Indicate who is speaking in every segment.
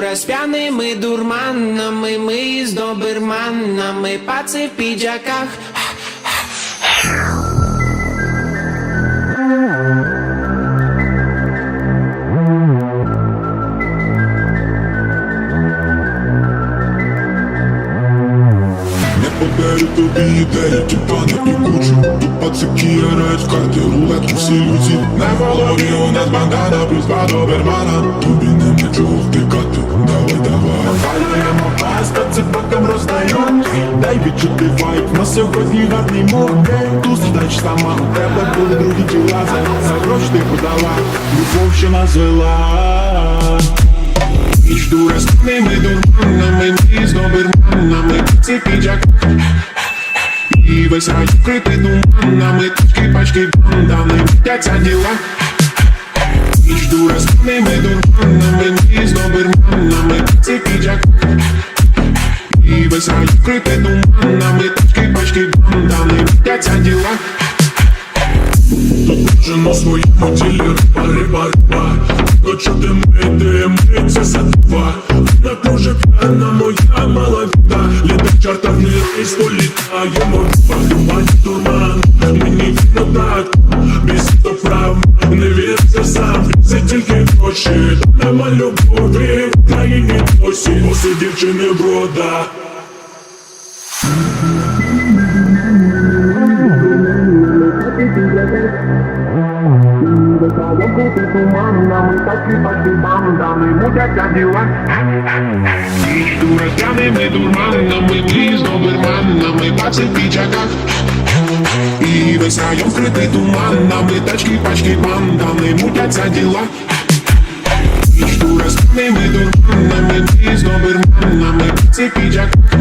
Speaker 1: розп'яними дурманами, ми з доберманами, паци в піджаках.
Speaker 2: Подарю тобі ідею, тіпани і кучу. Тут пацики грають в карти, рулетку всі люці На голові у нас бандана, плюс два добермана. Тобі нема чого втикати,
Speaker 3: Це боком роздають. Дай відчути вайб, на сьогодні гарний мод Ту здач сама у тебе були другі тіла За, гроші ти подала, любов що нас звела
Speaker 2: Ніч дура з ними дурманами, ми з доберманами Це піджак І весь рай вкритий туманами. Тачки, пачки, бандами, мітяться діла. Ніч дура з ними дурманами, ми з доберманами Це піджак рай вкритий туманами Тачки, пачки, бандами, мітяться діла
Speaker 3: Кожен у своєму тілі риба, риба, риба Хочу димити, миться за два Так може п'яна моя мала віда Літак чартах не рейс, політаємо Тумані туман, мені видно так Бісто прав, не вірте сам Це тільки гроші, нема любові В країні досі, усе дівчини брода
Speaker 2: Ніч дура з п'яними дурманами, ми з доберманами, паци в піджаках І весь вкритий туманами, тачки, пачки, бандами, мутяться діла Ніч дура з п'яними дурманами, ми з доберманами, паци в піджаках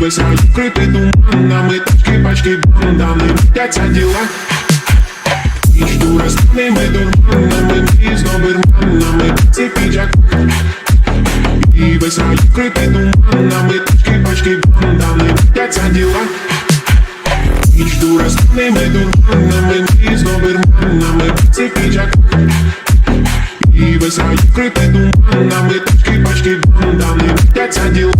Speaker 2: високий, вкритий туманами Тачки, пачки, бандами Мітяться діла. Між дуразними дурманами І з доберманами Ці піджак. І високий, вкритий туманами Тачки, пачки, бандами Мітяться діла. Між дуразними дурманами І з доберманами Ці піджак. І високий, вкритий туманами Тачки, пачки, бандами Мітяться діла.